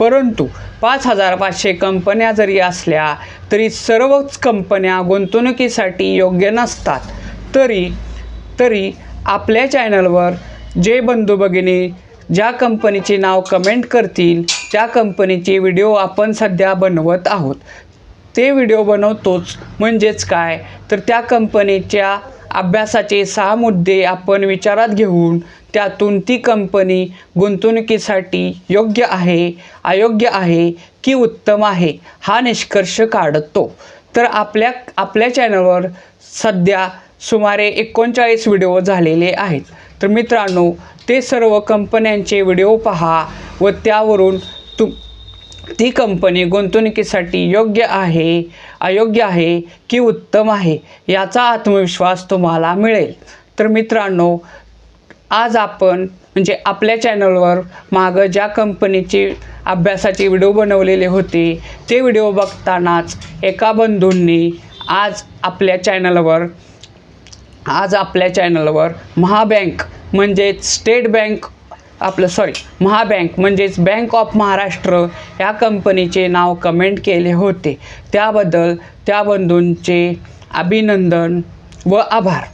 परंतु पाच हजार पाचशे कंपन्या जरी असल्या तरी सर्वच कंपन्या गुंतवणुकीसाठी योग्य नसतात. तरी तरी आपल्या चॅनलवर जे बंधू भगिनी ज्या कंपनीचे नाव कमेंट करतील त्या कंपनीचे व्हिडिओ आपण सध्या बनवत आहोत. ते व्हिडिओ बनवतोच म्हणजेच काय? तर त्या कंपनीच्या अभ्यासाचे सहा मुद्दे आपण विचारात घेऊन त्यातून ती कंपनी गुंतवणुकीसाठी योग्य आहे अयोग्य आहे की उत्तम आहे हा निष्कर्ष काढतो. तर आपल्या आपल्या चॅनलवर सध्या सुमारे एकोणचाळीस व्हिडिओ झालेले आहेत. तर मित्रांनो ते सर्व कंपन्यांचे व्हिडिओ पहा व त्यावरून तु ती कंपनी गुंतवणुकीसाठी योग्य आहे अयोग्य आहे की उत्तम आहे याचा आत्मविश्वास तुम्हाला मिळेल. तर मित्रांनो आज आपण म्हणजे आपल्या चॅनलवर मागं ज्या कंपनीचे अभ्यासाचे व्हिडिओ बनवलेले होते ते व्हिडिओ बघतानाच एका बंधूंनी आज आपल्या चॅनलवर आज आपल्या चॅनलवर महाबँक म्हणजेच स्टेट बँक आपलं सॉरी महाबँक म्हणजेच बँक ऑफ महाराष्ट्र या कंपनीचे नाव कमेंट केले होते. त्याबद्दल त्या बंधूंचे अभिनंदन व आभार.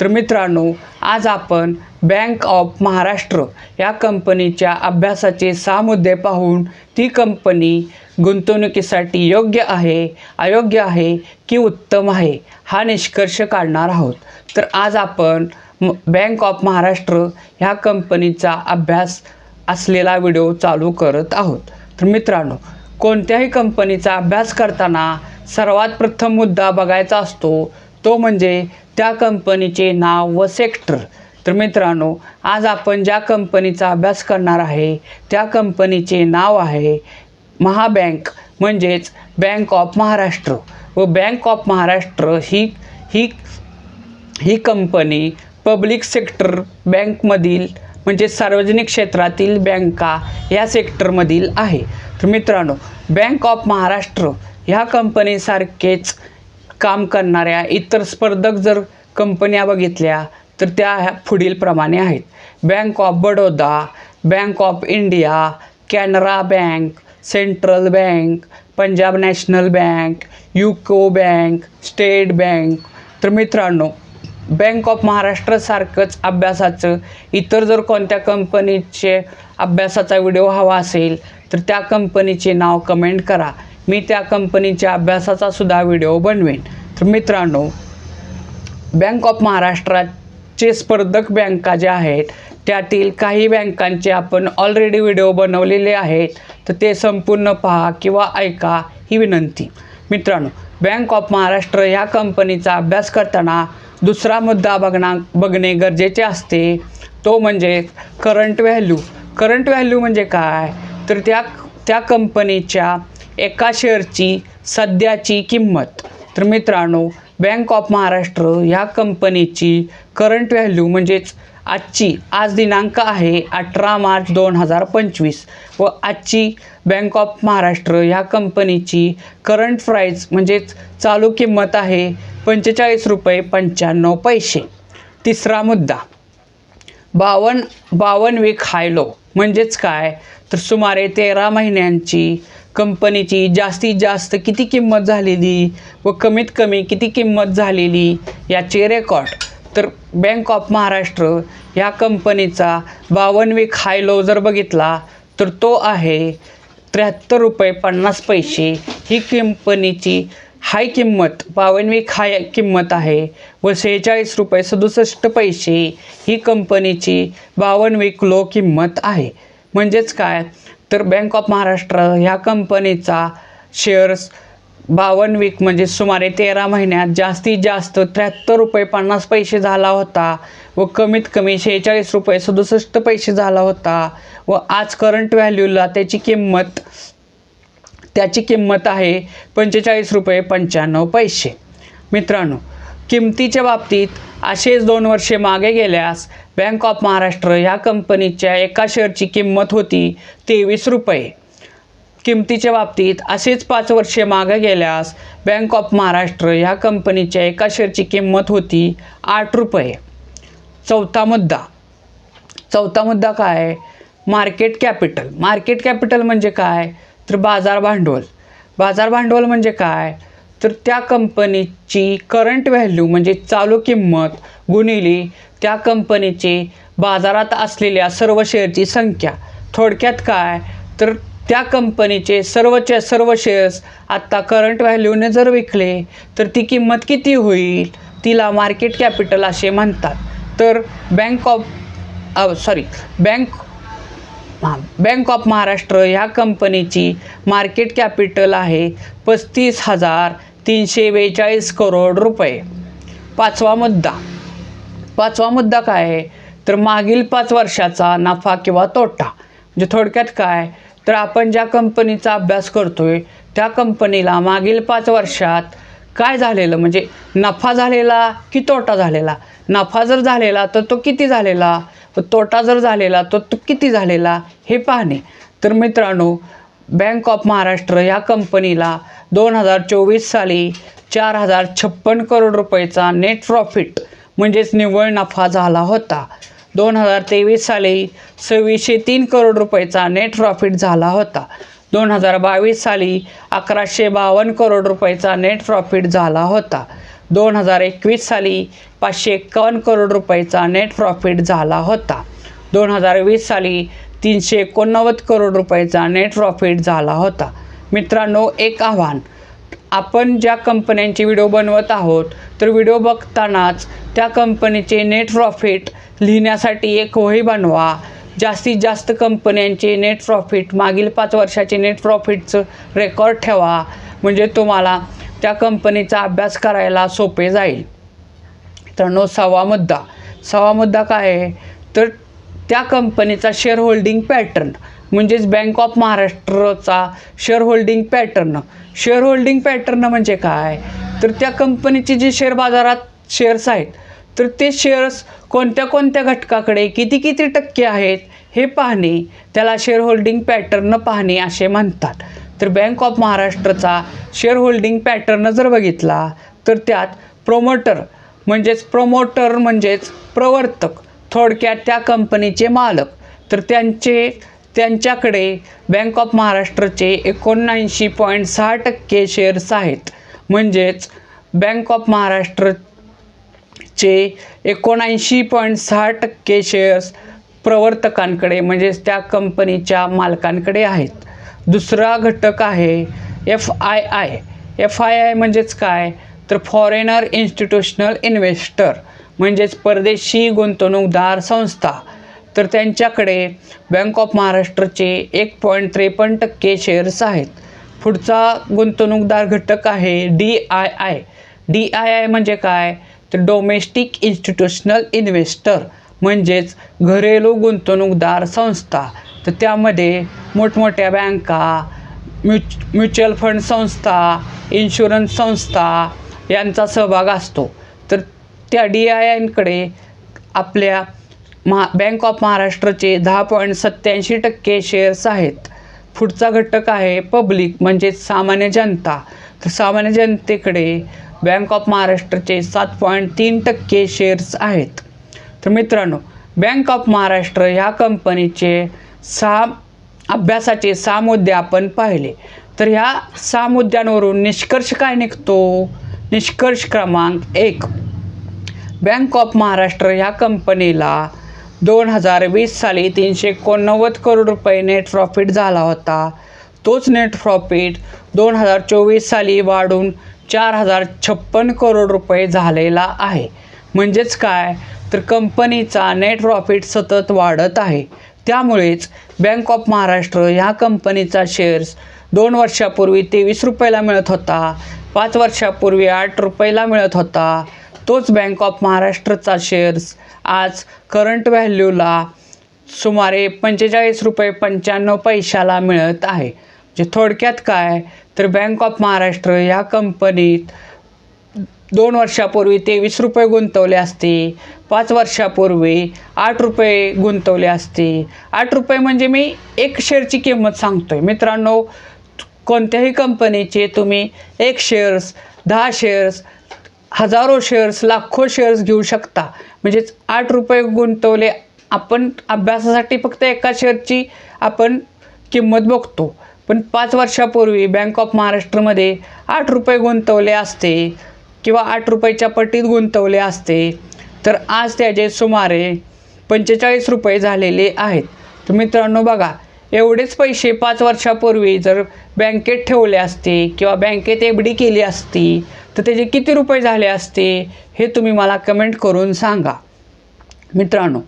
तर मित्रांनो आज आपण बँक ऑफ महाराष्ट्र या कंपनीच्या अभ्यासाचे सहा मुद्दे पाहून ती कंपनी गुंतवणुकीसाठी योग्य आहे अयोग्य आहे की उत्तम आहे हा निष्कर्ष काढणार आहोत. तर आज आपण म बँक ऑफ महाराष्ट्र ह्या कंपनीचा अभ्यास असलेला व्हिडिओ चालू करत आहोत. तर मित्रांनो कोणत्याही कंपनीचा अभ्यास करताना सर्वात प्रथम मुद्दा बघायचा असतो तो म्हणजे त्या कंपनीचे नाव व सेक्टर तर मित्रांनो आज आपण ज्या कंपनीचा अभ्यास करणार आहे त्या कंपनीचे नाव आहे महाबँक म्हणजेच बँक ऑफ महाराष्ट्र व बँक ऑफ महाराष्ट्र ही ही ही कंपनी पब्लिक सेक्टर बँकमधील म्हणजे सार्वजनिक क्षेत्रातील बँका या सेक्टरमधील आहे. तर मित्रांनो बँक ऑफ महाराष्ट्र ह्या कंपनीसारखेच काम करणाऱ्या इतर स्पर्धक जर कंपन्या बघितल्या तर त्या ह्या पुढीलप्रमाणे आहेत. Bank of Baroda bank of India Canara bank central bank Punjab national bank UCO bank state bank तर मित्रांनो बँक ऑफ महाराष्ट्रासारखंच अभ्यासाचं इतर जर कोणत्या कंपनीचे अभ्यासाचा व्हिडिओ हवा असेल तर त्या कंपनीचे नाव कमेंट करा. मी त्या कंपनीच्या अभ्यासाचा सुद्धा व्हिडिओ बनवेन. तर मित्रांनो बँक ऑफ महाराष्ट्राचे स्पर्धक बँका ज्या आहेत त्यातील काही बँकांचे आपण ऑलरेडी व्हिडिओ बनवलेले आहेत तर ते संपूर्ण पहा किंवा ऐका ही विनंती. मित्रांनो बँक ऑफ महाराष्ट्र ह्या कंपनीचा अभ्यास करताना दुसरा मुद्दा बघणा बघणे गरजेचे असते. तो म्हणजे करंट व्हॅल्यू करंट व्हॅल्यू म्हणजे काय? तर त्या त्या कंपनीच्या एका शेअरची सध्याची किंमत. तर मित्रांनो बँक ऑफ महाराष्ट्र ह्या कंपनीची करंट व्हॅल्यू म्हणजेच आजची आज दिनांक आहे अठरा मार्च दोन हजार पंचवीस. व आजची बँक ऑफ महाराष्ट्र ह्या कंपनीची करंट प्राईज म्हणजेच चालू किंमत आहे पंचेचाळीस रुपये पंच्याण्णव पैसे. तिसरा मुद्दा. बावन बावन वीक हायलो म्हणजेच काय? तर सुमारे तेरा महिन्यांची कंपनीची जास्तीत जास्त किती किंमत झालेली व कमीत कमी किती किंमत झालेली याचे रेकॉर्ड. तर बँक ऑफ महाराष्ट्र ह्या कंपनीचा बावन वीक हायलो जर बघितला तर तो आहे त्र्याहत्तर रुपये पन्नास पैसे. ही कंपनीची हाय किंमत बावन्न हाय किंमत आहे व सेहेचाळीस रुपये सदुसष्ट पैसे. ही कंपनीची बावन्न लो किंमत आहे. म्हणजेच काय? तर बँक ऑफ महाराष्ट्र ह्या कंपनीचा शेअर्स बावन्न वीक म्हणजे सुमारे तेरा महिन्यात जास्तीत जास्त त्र्याहत्तर रुपये पन्नास पैसे झाला होता व कमीत कमी शेहेचाळीस रुपये सदुसष्ट पैसे झाला होता व आज करंट व्हॅल्यूला त्याची किंमत त्याची किंमत आहे पंचेचाळीस रुपये पंच्याण्णव पैसे. मित्रांनो किमतीच्या बाबतीत असेच दोन वर्षे मागे गेल्यास बँक ऑफ महाराष्ट्र ह्या कंपनीच्या एका शेअरची किंमत होती तेवीस रुपये. किमतीच्या बाबतीत असेच पाच वर्षे मागे गेल्यास बँक ऑफ महाराष्ट्र ह्या कंपनीच्या एका शेअरची किंमत होती आठ रुपये. चौथा मुद्दा. चौथा मुद्दा काय? मार्केट कॅपिटल मार्केट कॅपिटल म्हणजे काय? तर बाजार भांडवल. बाजार भांडवल म्हणजे काय? तर त्या कंपनीची करंट व्हॅल्यू म्हणजे चालू किंमत गुणिले त्या कंपनीचे बाजारात असलेल्या सर्व शेअरची संख्या. थोडक्यात काय? तर त्या कंपनीचे सर्वच्या सर्व शेअर्स आत्ता करंट व्हॅल्यूने जर विकले तर ती किंमत किती होईल? तिला मार्केट कॅपिटल असे म्हणतात. तर bank of sorry bank bank of Maharashtra ह्या कंपनीची मार्केट कॅपिटल आहे पस्तीस हजार तीनशे बेचाळीस करोड रुपये. पाचवा मुद्दा. पाचवा मुद्दा काय आहे? तर मागील पाच वर्षाचा नफा किंवा तोटा. म्हणजे थोडक्यात काय? तर आपण ज्या कंपनीचा अभ्यास करतोय त्या कंपनीला मागील पाच वर्षात काय झालेलं? म्हणजे नफा झालेला की तोटा झालेला? नफा जर झालेला तर तो किती झालेला? तोटा जर झालेला तर तो किती झालेला हे पाहणे. तर मित्रांनो बँक ऑफ महाराष्ट्र या कंपनीला दोन हजार चोवीस साली चार हजार छप्पन करोड रुपयेचा नेट प्रॉफिट म्हणजेच निव्वळ नफा झाला होता. दोन हजार तेवीस साली सव्वीसशे तीन करोड रुपयेचा नेट प्रॉफिट झाला होता. दोन हजार बावीस साली अकराशे बावन्न करोड रुपयेचा नेट प्रॉफिट झाला होता. दोन हजार एकवीस साली पाचशे एक्कावन्न करोड रुपयेचा नेट प्रॉफिट झाला होता. दोन हजार वीस साली तीनशे एकोणनव्वद करोड रुपयेचा नेट प्रॉफिट झाला होता. मित्रांनो एक आव्हान. आपण ज्या कंपन्यांचे व्हिडिओ बनवत आहोत तर व्हिडिओ बघतानाच त्या कंपनीचे नेट प्रॉफिट लिहिण्यासाठी एक वही बनवा. जास्तीत जास्त कंपन्यांचे नेट प्रॉफिट मागील पाच वर्षाचे नेट प्रॉफिटचं रेकॉर्ड ठेवा. म्हणजे तुम्हाला त्या कंपनीचा अभ्यास करायला सोपे जाईल. मित्रांनो सवा मुद्दा. सहावा मुद्दा काय आहे? तर त्या कंपनीचा शेअर होल्डिंग पॅटर्न म्हणजेच bank of महाराष्ट्रचा share holding pattern share holding pattern म्हणजे काय? तर त्या कंपनीचे जे शेअर बाजारात शेअर्स आहेत तर ते शेअर्स कोणत्या कोणत्या घटकाकडे किती किती टक्के आहेत? हे पाहणे त्याला शेअर होल्डिंग पॅटर्न पाहणे असे म्हणतात. तर बँक ऑफ महाराष्ट्रचा शेअर होल्डिंग पॅटर्न जर बघितला तर त्यात प्रोमोटर म्हणजेच प्रोमोटर म्हणजेच प्रवर्तक थोडक्यात त्या कंपनीचे मालक. तर त्यांचे त्यांच्याकडे बँक ऑफ महाराष्ट्रचे एकोणऐंशी पॉईंट सहा टक्के शेअर्स आहेत. म्हणजेच बँक ऑफ महाराष्ट्रचे एकोणऐंशी पॉईंट सहा टक्के शेअर्स प्रवर्तकांकडे म्हणजेच त्या कंपनीच्या मालकांकडे आहेत. दुसरा घटक आहे F I I. F I I म्हणजेच काय? तर फॉरेनर इन्स्टिट्यूशनल इन्व्हेस्टर म्हणजेच परदेशी गुंतवणूकदार संस्था. तर त्यांच्याकडे बँक ऑफ महाराष्ट्रचे एक पॉईंट त्रेपन्न टक्के शेअर्स आहेत. पुढचा गुंतवणूकदार घटक आहे D I I. D I I म्हणजे काय? तर डोमेस्टिक इन्स्टिट्यूशनल इन्व्हेस्टर. म्हणजेच घरेलू गुंतवणूकदार संस्था. तर त्यामध्ये मोठमोठ्या बँका म्युच म्युच्युअल फंड संस्था इन्शुरन्स संस्था यांचा सहभाग असतो. तर त्या डी आय आयकडे आपल्या महा बँक ऑफ महाराष्ट्रचे दहा पॉईंट सत्याऐंशी टक्के शेअर्स आहेत. पुढचा घटक आहे पब्लिक म्हणजेच सामान्य जनता. तर सामान्य जनतेकडे बँक ऑफ महाराष्ट्रचे सात पॉईंट तीन टक्के शेअर्स आहेत. तर मित्रांनो बँक ऑफ महाराष्ट्र ह्या कंपनीचे सहा अभ्यासाचे सहा मुद्दे आपण पाहिले. तर ह्या सहा मुद्द्यांवरून निष्कर्ष काय निघतो? निष्कर्ष क्रमांक एक. बँक ऑफ महाराष्ट्र ह्या कंपनीला दोन हजार वीस साली तीनशे एकोणनव्वद करोड रुपये नेट प्रॉफिट झाला होता. तोच नेट प्रॉफिट दोन हजार चोवीस साली वाढून चार हजार छप्पन करोड रुपये झालेला आहे. म्हणजेच काय? तर कंपनीचा नेट प्रॉफिट सतत वाढत आहे. त्यामुळेच बँक ऑफ महाराष्ट्र ह्या कंपनीचा शेअर्स दोन वर्षापूर्वी तेवीस रुपयाला मिळत होता. पाच वर्षापूर्वी आठ रुपयाला मिळत होता. तोच बँक ऑफ महाराष्ट्रचा शेअर्स आज करंट व्हॅल्यूला सुमारे पंचेचाळीस रुपये पंच्याण्णव पैशाला मिळत आहे. म्हणजे थोडक्यात काय? तर बँक ऑफ महाराष्ट्र या कंपनीत दोन वर्षापूर्वी तेवीस रुपये गुंतवले असते. पाच वर्षापूर्वी आठ रुपये गुंतवले असते. आठ रुपये म्हणजे मी एक शेअरची किंमत सांगतो आहे मित्रांनो कोणत्याही कंपनीचे तुम्ही एक शेअर्स दहा शेअर्स हजारो शेअर्स लाखो शेअर्स घेऊ शकता. म्हणजेच आठ रुपये गुंतवले आपण अभ्यासासाठी फक्त एका शेअरची आपण किंमत बघतो. पण पाच वर्षापूर्वी बँक ऑफ महाराष्ट्रमध्ये आठ रुपये गुंतवले असते. किंवा आठ रुपयाच्या पटीत गुंतवले असते तर आज त्याचे सुमारे पंचेचाळीस रुपये झालेले आहेत. तर मित्रांनो बघा एवढेच पैसे पाच वर्षापूर्वी जर बँकेत ठेवले असते किंवा बँकेत एफ डी केली असती तर त्याचे किती रुपये झाले असते हे तुम्ही मला कमेंट करून सांगा. मित्रांनो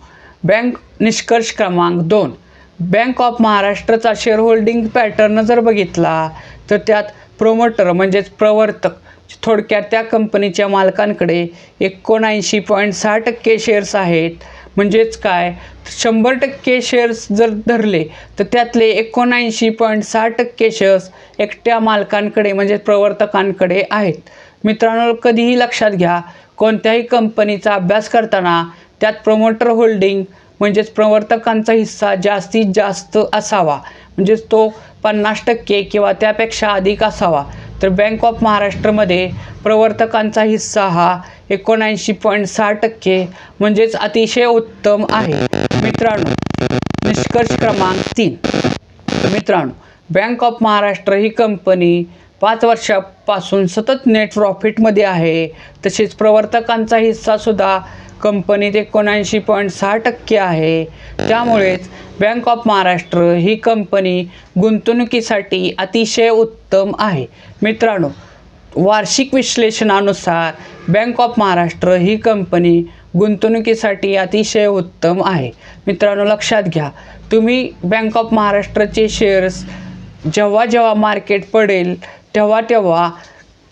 बँक निष्कर्ष क्रमांक दोन. बँक ऑफ महाराष्ट्रचा शेअर होल्डिंग पॅटर्न जर बघितला तर त्यात प्रोमोटर म्हणजेच प्रवर्तक थोडक्यात त्या कंपनीच्या मालकांकडे एकोणऐंशी पॉईंट सहा टक्के शेअर्स आहेत. म्हणजेच काय? शंभर टक्के शेअर्स जर धरले तर त्यातले एकोणऐंशी पॉईंट सहा टक्के शेअर्स एकट्या मालकांकडे म्हणजे प्रवर्तकांकडे आहेत. मित्रांनो कधीही लक्षात घ्या कोणत्याही कंपनीचा अभ्यास करताना त्यात प्रमोटर होल्डिंग म्हणजेच प्रवर्तकांचा हिस्सा जास्तीत जास्त असावा. म्हणजेच तो पन्नास टक्के किंवा त्यापेक्षा अधिक असावा. तर बँक ऑफ महाराष्ट्रमध्ये प्रवर्तकांचा हिस्सा हा एकोणऐंशी पॉईंट सहा टक्के म्हणजेच अतिशय उत्तम आहे. मित्रांनो निष्कर्ष क्रमांक तीन. मित्रांनो बँक ऑफ महाराष्ट्र ही कंपनी पाच वर्षापासून सतत नेट प्रॉफिटमध्ये आहे. तसेच प्रवर्तकांचा हिस्सासुद्धा कंपनीत एकोणऐंशी पॉईंट सहा टक्के आहे. त्यामुळेच बँक ऑफ महाराष्ट्र ही कंपनी गुंतवणुकीसाठी अतिशय उत्तम आहे. मित्रांनो वार्षिक विश्लेषणानुसार बँक ऑफ महाराष्ट्र ही कंपनी गुंतवणुकीसाठी अतिशय उत्तम आहे. मित्रांनो लक्षात घ्या तुम्ही बँक ऑफ महाराष्ट्रचे शेअर्स जेव्हा जेव्हा मार्केट पडेल तेव्हा तेव्हा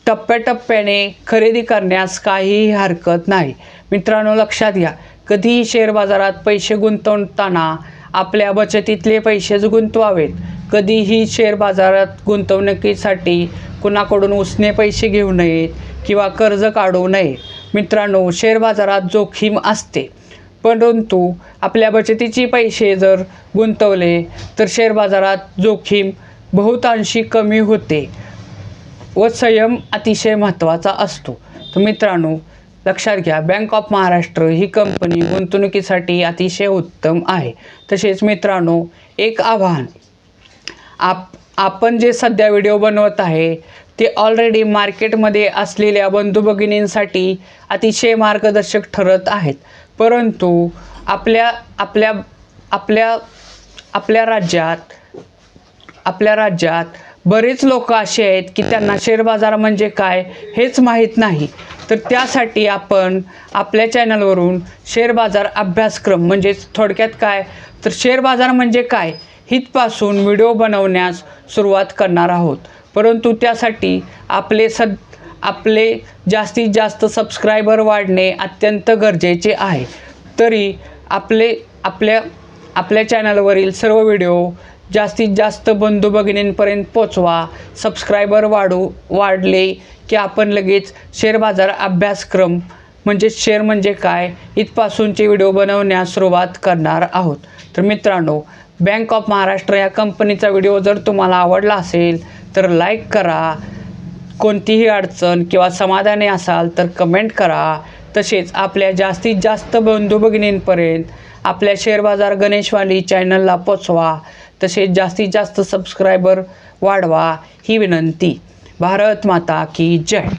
टप्प्याटप्प्याने खरेदी करण्यास काहीही हरकत नाही. मित्रांनो लक्षात घ्या. कधीही शेअर बाजारात पैसे गुंतवताना आपल्या बचतीतले पैसेच गुंतवावेत. कधीही शेअर बाजारात गुंतवणुकीसाठी कुणाकडून उसने पैसे घेऊ नयेत किंवा कर्ज काढू नये मित्रांनो शेअर बाजारात जोखीम असते. परंतु आपल्या बचतीचे पैसे जर गुंतवले तर शेअर बाजारात जोखीम बहुतांशी कमी होते व संयम अतिशय महत्त्वाचा असतो. तर मित्रांनो लक्षात घ्या बँक ऑफ महाराष्ट्र ही कंपनी गुंतवणुकीसाठी अतिशय उत्तम आहे. तसेच मित्रांनो एक आव्हान. आप आपण जे सध्या व्हिडिओ बनवत आहे ते ऑलरेडी मार्केटमध्ये असलेल्या बंधू भगिनींसाठी अतिशय मार्गदर्शक ठरत आहेत. परंतु आपल्या आपल्या आपल्या आपल्या राज्यात आपल्या राज्यात बरेच लोक असे आहेत की त्यांना शेअर बाजार म्हणजे काय हेच माहीत नाही. तर त्यासाठी आपण आपल्या चॅनलवरून शेअर बाजार अभ्यासक्रम म्हणजेच थोडक्यात काय? तर शेअर बाजार म्हणजे काय? हितपासून व्हिडिओ बनवण्यास सुरुवात करणार आहोत. परंतु त्यासाठी आपले सद आपले जास्तीत जास्त सबस्क्रायबर वाढणे अत्यंत गरजेचे आहे. तरी आपले आपल्या आपल्या चॅनलवरील सर्व व्हिडिओ जास्तीत जास्त बंधू भगिनींपर्यंत पोचवा. सबस्क्रायबर वाढू वाढले की आपण लगेच शेअर बाजार अभ्यासक्रम म्हणजे शेअर म्हणजे काय इथपासूनचे व्हिडिओ बनवण्यास सुरुवात करणार आहोत. तर मित्रांनो बँक ऑफ महाराष्ट्र या कंपनीचा व्हिडिओ जर तुम्हाला आवडला असेल तर लाईक करा. कोणतीही अडचण किंवा समाधानी असाल तर कमेंट करा. तसेच आपल्या जास्तीत जास्त बंधू भगिनींपर्यंत आपल्या शेअर बाजार गणेशवाली चॅनलला पोचवा. तसेच जास्तीत जास्त सबस्क्रायबर वाढवा. ही विनंती. भारत माता की जय.